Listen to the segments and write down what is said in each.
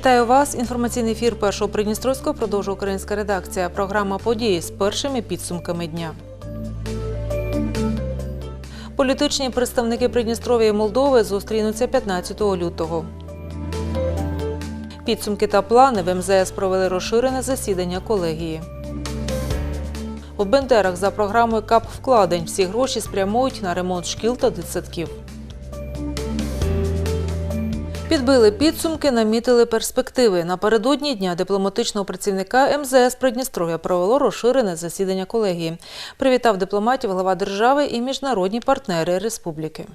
Вітаю вас. Інформаційний ефір першого Придністровського продовжує українська редакція. Програма події з першими підсумками дня. Політичні представники Придністров'я і Молдови зустрінуться 15 лютого. Підсумки та плани в МЗС провели розширене засідання колегії. У Бендерах за програмою КАП вкладень всі гроші спрямують на ремонт шкіл та дитсадків. Підбили підсумки, намітили перспективи. Напередодні дня дипломатичного працівника МЗС Придністров'я провело розширене засідання колегії. Привітав дипломатів глава держави і міжнародні партнери республіки.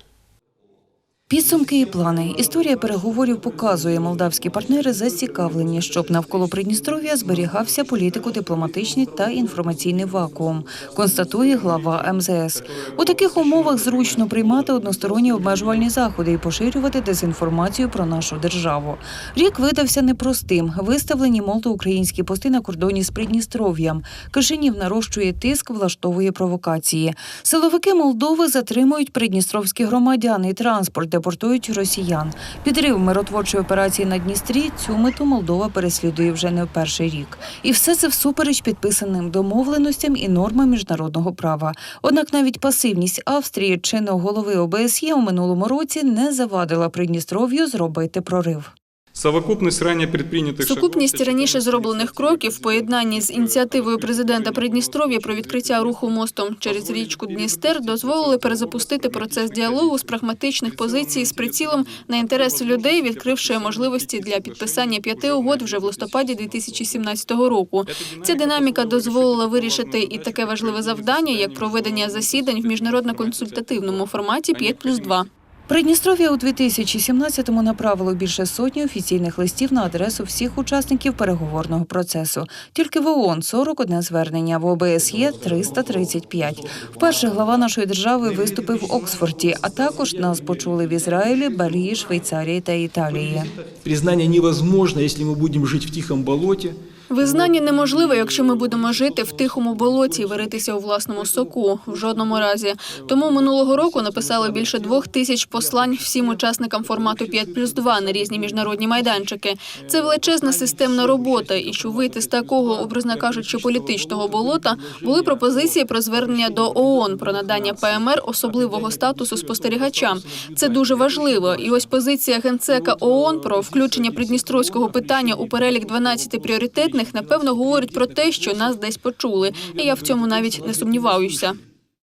Підсумки і плани. Історія переговорів показує, молдавські партнери зацікавлені, щоб навколо Придністров'я зберігався політико-дипломатичний та інформаційний вакуум, констатує глава МЗС. У таких умовах зручно приймати односторонні обмежувальні заходи і поширювати дезінформацію про нашу державу. Рік видався непростим. Виставлені молдо-українські пости на кордоні з Придністров'ям. Кишинів нарощує тиск, влаштовує провокації. Силовики Молдови затримують придністровські громадяни і транспорт, депортують росіян. Підрив миротворчої операції на Дністрі цю мету Молдова переслідує вже не перший рік. І все це всупереч підписаним домовленостям і нормам міжнародного права. Однак навіть пасивність Австрії чинного голови ОБСЄ у минулому році не завадила Придністров'ю зробити прорив. Совокупність раніше предприйнятих Сукупність раніше зроблених кроків в поєднанні з ініціативою президента Придністров'я про відкриття руху мостом через річку Дністер дозволили перезапустити процес діалогу з прагматичних позицій з прицілом на інтереси людей, відкривши можливості для підписання п'яти угод вже в листопаді 2017 року. Ця динаміка дозволила вирішити і таке важливе завдання, як проведення засідань в міжнародно-консультативному форматі 5 плюс 2. Придністров'я у 2017-му направило більше сотні офіційних листів на адресу всіх учасників переговорного процесу. Тільки в ООН 41 звернення, в ОБСЄ 335. Вперше глава нашої держави виступив в Оксфорді, а також нас почули в Ізраїлі, Бельгії, Швейцарії та Італії. Признание невозможно, если мы будем жить в тихом болоте, Визнання неможливе, якщо ми будемо жити в тихому болоті і варитися у власному соку в жодному разі. Тому минулого року написали більше двох тисяч послань всім учасникам формату 5 плюс 2 на різні міжнародні майданчики. Це величезна системна робота, і щоб вийти з такого, образно кажучи, політичного болота, були пропозиції про звернення до ООН про надання ПМР особливого статусу спостерігачам. Це дуже важливо. І ось позиція генсека ООН про включення придністровського питання у перелік 12 пріоритетних напевно говорить про те, що нас десь почули. І я в цьому навіть не сумніваюся.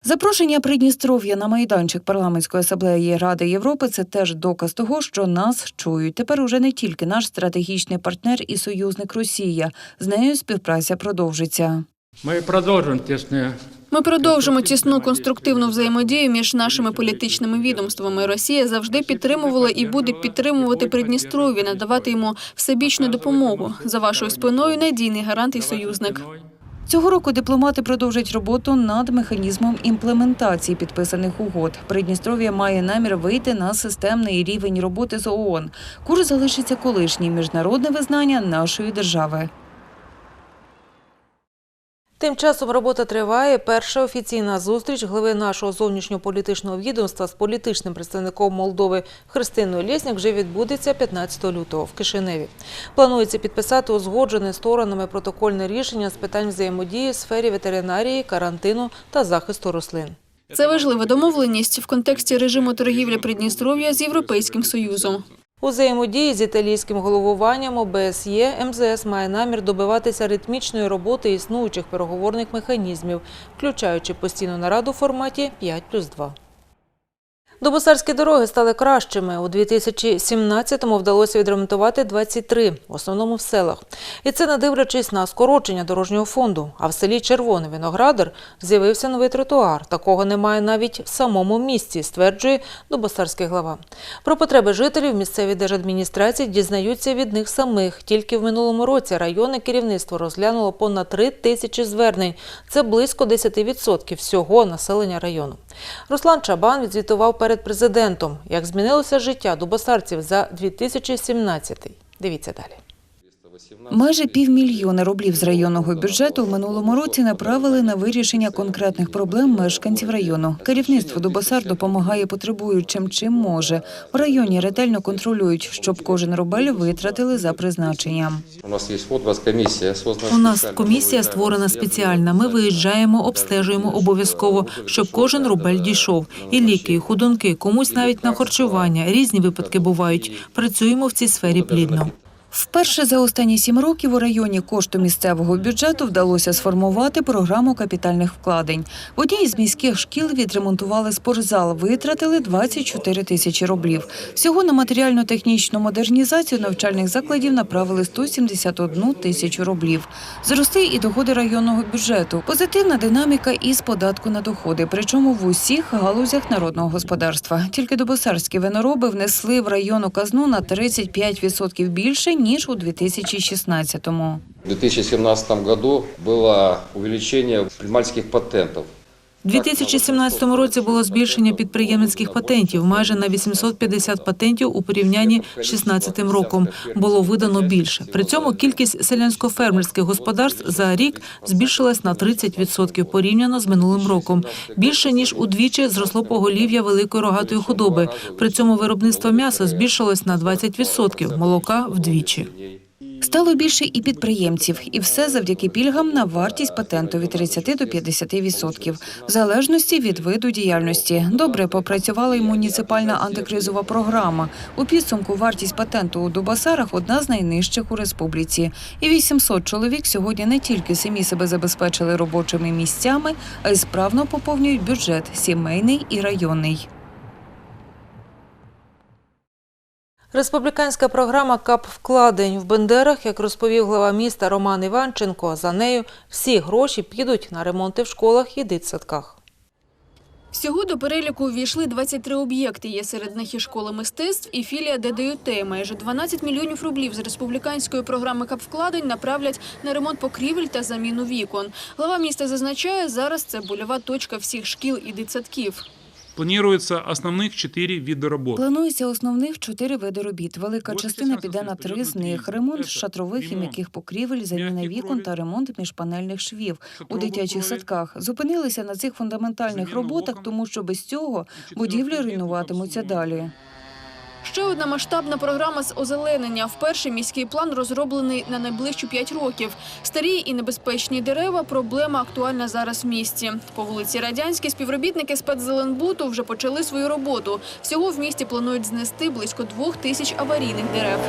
Запрошення Придністров'я на майданчик парламентської асамблеї Ради Європи це теж доказ того, що нас чують. Тепер уже не тільки наш стратегічний партнер і союзник Росія. З нею співпраця продовжиться. Ми продовжуємо тісне Ми продовжимо тісну конструктивну взаємодію між нашими політичними відомствами. Росія завжди підтримувала і буде підтримувати Придністров'я, надавати йому всебічну допомогу. За вашою спиною надійний гарант і союзник. Цього року дипломати продовжать роботу над механізмом імплементації підписаних угод. Придністров'я має намір вийти на системний рівень роботи з ООН. Курс залишиться колишній міжнародне визнання нашої держави. Тим часом робота триває. Перша офіційна зустріч глави нашого зовнішньополітичного відомства з політичним представником Молдови Христиною Лєсняк вже відбудеться 15 лютого в Кишиневі. Планується підписати узгоджене сторонами протокольне рішення з питань взаємодії в сфері ветеринарії, карантину та захисту рослин. Це важлива домовленість в контексті режиму торгівлі Придністров'я з Європейським Союзом. У взаємодії з італійським головуванням ОБСЄ МЗС має намір добиватися ритмічної роботи існуючих переговорних механізмів, включаючи постійну нараду в форматі 5 плюс 2. Добосарські дороги стали кращими. У 2017-му вдалося відремонтувати 23, в основному в селах. І це не дивлячись на скорочення дорожнього фонду. А в селі Червоний Виноградар з'явився новий тротуар. Такого немає навіть в самому місті, стверджує Добосарський глава. Про потреби жителів місцеві держадміністрації дізнаються від них самих. Тільки в минулому році районне керівництво розглянуло понад 3 тисячі звернень. Це близько 10% всього населення району. Руслан Чабан відзвітував перед президентом, як змінилося життя дубосарців за 2017. Дивіться далі. Майже півмільйона рублів з районного бюджету в минулому році направили на вирішення конкретних проблем мешканців району. Керівництво Дубасар допомагає потребуючим чим може. В районі ретельно контролюють, щоб кожен рубель витратили за призначенням. У нас є комісія, У нас комісія створена спеціальна. Ми виїжджаємо, обстежуємо обов'язково, щоб кожен рубель дійшов. І ліки, і худунки, комусь навіть на харчування. Різні випадки бувають. Працюємо в цій сфері плідно. Вперше за останні сім років у районі кошту місцевого бюджету вдалося сформувати програму капітальних вкладень. В одній із міських шкіл відремонтували спортзал, витратили 24 тисячі рублів. Всього на матеріально-технічну модернізацію навчальних закладів направили 171 тисячу рублів. Зросли і доходи районного бюджету. Позитивна динаміка із податку на доходи, причому в усіх галузях народного господарства. Тільки добосарські винороби внесли в районну казну на 35% більше ніж у 2016-му. У 2017 году было увеличение примальських патентов. У 2017 році було збільшення підприємницьких патентів майже на 850 патентів у порівнянні з 2016 роком. Було видано більше. При цьому кількість селянсько-фермерських господарств за рік збільшилась на 30% порівняно з минулим роком. Більше ніж удвічі зросло поголів'я великої рогатої худоби. При цьому виробництво м'яса збільшилось на 20%, молока вдвічі. Стало більше і підприємців, і все завдяки пільгам на вартість патенту від 30 до 50%, в залежності від виду діяльності. Добре попрацювала й муніципальна антикризова програма. У підсумку вартість патенту у Дубасарах одна з найнижчих у республіці. І 800 чоловік сьогодні не тільки самі себе забезпечили робочими місцями, а й справно поповнюють бюджет сімейний і районний. Республіканська програма КАП вкладень в Бендерах, як розповів глава міста Роман Іванченко, за нею всі гроші підуть на ремонти в школах і дитсадках. Всього до переліку увійшли 23 об'єкти. Є серед них і школа мистецтв, і філія ДДЮТ. Майже 12 мільйонів рублів з республіканської програми «Капвкладень» направлять на ремонт покрівель та заміну вікон. Глава міста зазначає, зараз це больова точка всіх шкіл і дитсадків. Планируется основних чотири види работ. Планується основних чотири види робіт. Велика частина піде на три з них: ремонт шатрових і м'яких покрівель, заміна вікон та ремонт міжпанельних швів у дитячих садках. Зупинилися на цих фундаментальних роботах, тому що без цього будівлі руйнуватимуться далі. Ще одна масштабна програма з озеленення. Вперше міський план розроблений на найближчі п'ять років. Старі і небезпечні дерева – проблема актуальна зараз в місті. По вулиці Радянській співробітники спецзеленбуту вже почали свою роботу. Всього в місті планують знести близько двох тисяч аварійних дерев.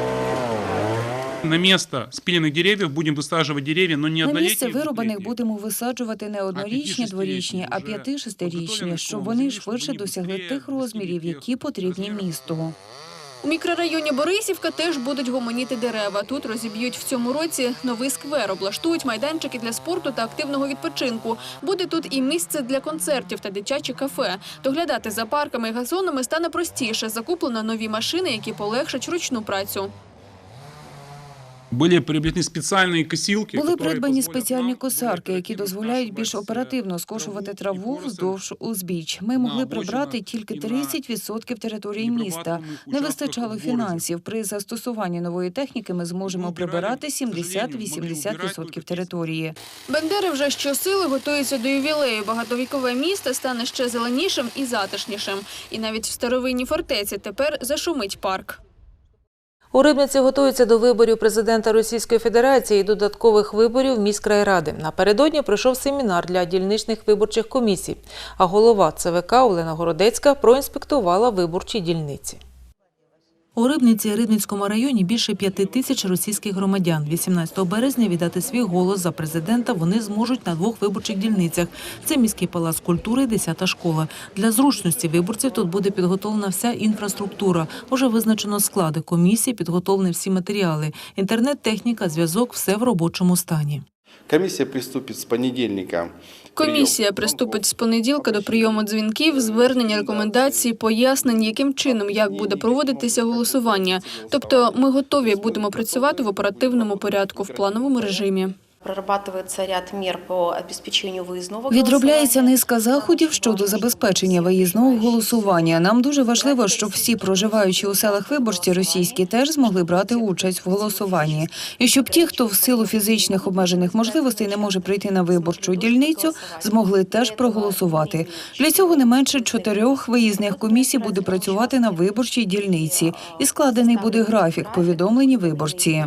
На место спиленных деревьев будем высаживать деревья, но не На місце вирубаних будемо висаджувати не однорічні, дворічні, а п'яти-шестирічні, щоб вони швидше досягли тих розмірів, які потрібні місту. У мікрорайоні Борисівка теж будуть гомоніти дерева. Тут розіб'ють в цьому році новий сквер, облаштують майданчики для спорту та активного відпочинку. Буде тут і місце для концертів та дитяче кафе. Доглядати за парками і газонами стане простіше. Закуплено нові машини, які полегшать ручну працю. Были приобретены специальные косилки. Були которые придбані позволят спеціальні нам косарки, які дозволяють більш оперативно скошувати траву вздовж узбіч. Ми могли прибрати тільки 30% території міста. Не вистачало фінансів. При застосуванні нової техніки ми зможемо прибирати 70-80% території. Бендери вже щосили готуються до ювілею. Багатовікове місто стане ще зеленішим і затишнішим. І навіть в старовинній фортеці тепер зашумить парк. У Рибниці готуються до виборів президента Російської Федерації і додаткових виборів міськрайради. Напередодні пройшов семінар для дільничних виборчих комісій, а голова ЦВК Олена Городецька проінспектувала виборчі дільниці. У Рибниці Рибницькому районі більше п'яти тисяч російських громадян. 18 березня віддати свій голос за президента вони зможуть на двох виборчих дільницях. Це міський палац культури, 10 школа. Для зручності виборців тут буде підготовлена вся інфраструктура. Уже визначено склади комісії, підготовлені всі матеріали. Інтернет, техніка, зв'язок – все в робочому стані. Комиссия приступить з понедільника. Комісія приступить з понеділка до прийому дзвінків, звернення рекомендацій, пояснень, яким чином як буде проводитися голосування. Тобто, ми готові будемо працювати в оперативному порядку в плановому режимі. Прорабатывается ряд мер по обеспечению выездного Відробляється низка заходів щодо забезпечення виїзного голосування. Нам дуже важливо, щоб всі проживаючі у селах виборці російські теж змогли брати участь в голосуванні, і щоб ті, хто в силу фізичних обмежених можливостей не може прийти на виборчу дільницю, змогли теж проголосувати. Для цього не менше чотирьох виїзних комісій буде працювати на виборчій дільниці, і складений буде графік повідомлені виборці.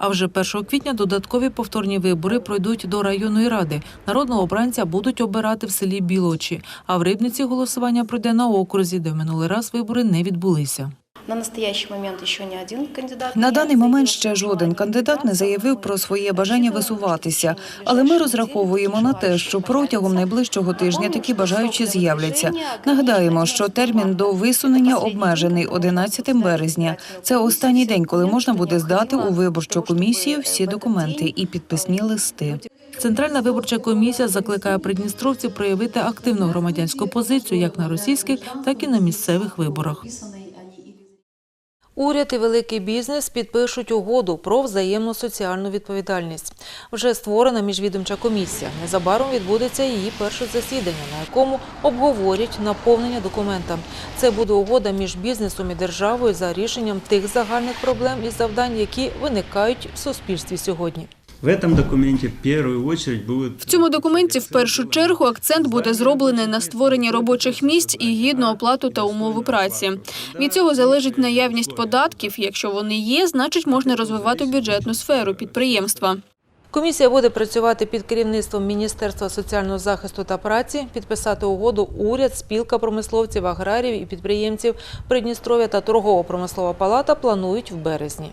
А вже 1 квітня додаткові повторні вибори пройдуть до районної ради. Народного обранця будуть обирати в селі Білочі, а в Рибниці голосування пройде на окрузі, де минулий раз вибори не відбулися. На настоящий момент еще ни один кандидат. На даний момент ще жоден кандидат не заявив про своє бажання висуватися, але ми розраховуємо на те, що протягом найближчого тижня такі бажаючі з'являться. Нагадаємо, що термін до висунення обмежений 11 березня. Це останній день, коли можна буде здати у виборчу комісію всі документи і підписні листи. Центральна виборча комісія закликає придністровців проявити активну громадянську позицію як на російських, так і на місцевих виборах. Уряд і великий бізнес підпишуть угоду про взаємну соціальну відповідальність. Вже створена міжвідомча комісія. Незабаром відбудеться її перше засідання, на якому обговорять наповнення документа. Це буде угода між бізнесом і державою за рішенням тих загальних проблем і завдань, які виникають в суспільстві сьогодні. В этом документе в первую очередь будет... В цьому документі в першу чергу акцент буде зроблений на створенні робочих місць і гідну оплату та умови праці. Від цього залежить наявність податків. Якщо вони є, значить можна розвивати бюджетну сферу підприємства. Комісія буде працювати під керівництвом Міністерства соціального захисту та праці, підписати угоду уряд, спілка промисловців, аграріїв і підприємців Придністров'я та торгово-промислова палата планують в березні.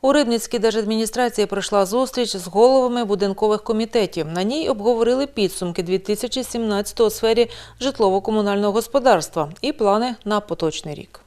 У Рибницькій держадміністрації пройшла зустріч з головами будинкових комітетів. На ній обговорили підсумки 2017 у сфері житлово-комунального господарства і плани на поточний рік.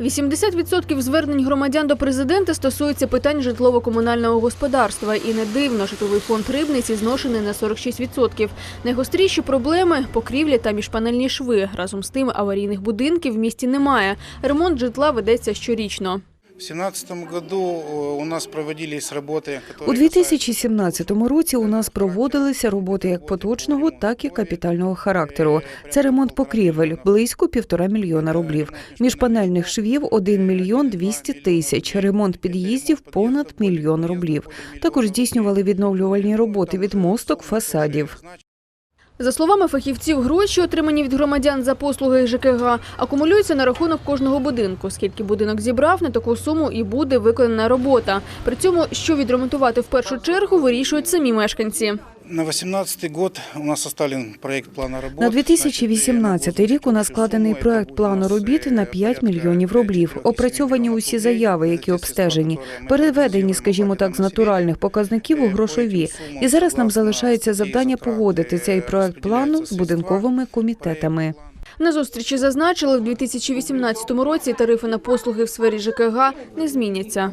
80% звернень громадян до президента стосуються питань житлово-комунального господарства. І не дивно, житловий фонд рибниці зношений на 46%. Найгостріші проблеми – покрівлі та міжпанельні шви. Разом з тим аварійних будинків в місті немає. Ремонт житла ведеться щорічно. В 2017 году э, у нас проводились работы, которые У 2017 році у нас проводилися роботи як поточного, так і капітального характеру. Це ремонт покрівель близько півтора мільйона рублів. Міжпанельних швів 1 мільйон 200 тисяч. Ремонт під'їздів понад мільйон рублів. Також здійснювали відновлювальні роботи від мосток, фасадів. За словами фахівців, гроші, отримані від громадян за послуги ЖКГ, акумулюються на рахунок кожного будинку. Скільки будинок зібрав, на таку суму і буде виконана робота. При цьому, що відремонтувати в першу чергу, вирішують самі мешканці. На 2018 год у нас составлен проект плана работ. На 2018 рік у нас складений проект плану робіт на 5 мільйонів рублів. Опрацьовані усі заяви, які обстежені, переведені, скажімо так, з натуральних показників у грошові. І зараз нам залишається завдання погодити цей проект плану з будинковими комітетами. На зустрічі зазначили, в 2018 році тарифи на послуги в сфері ЖКГ не зміняться.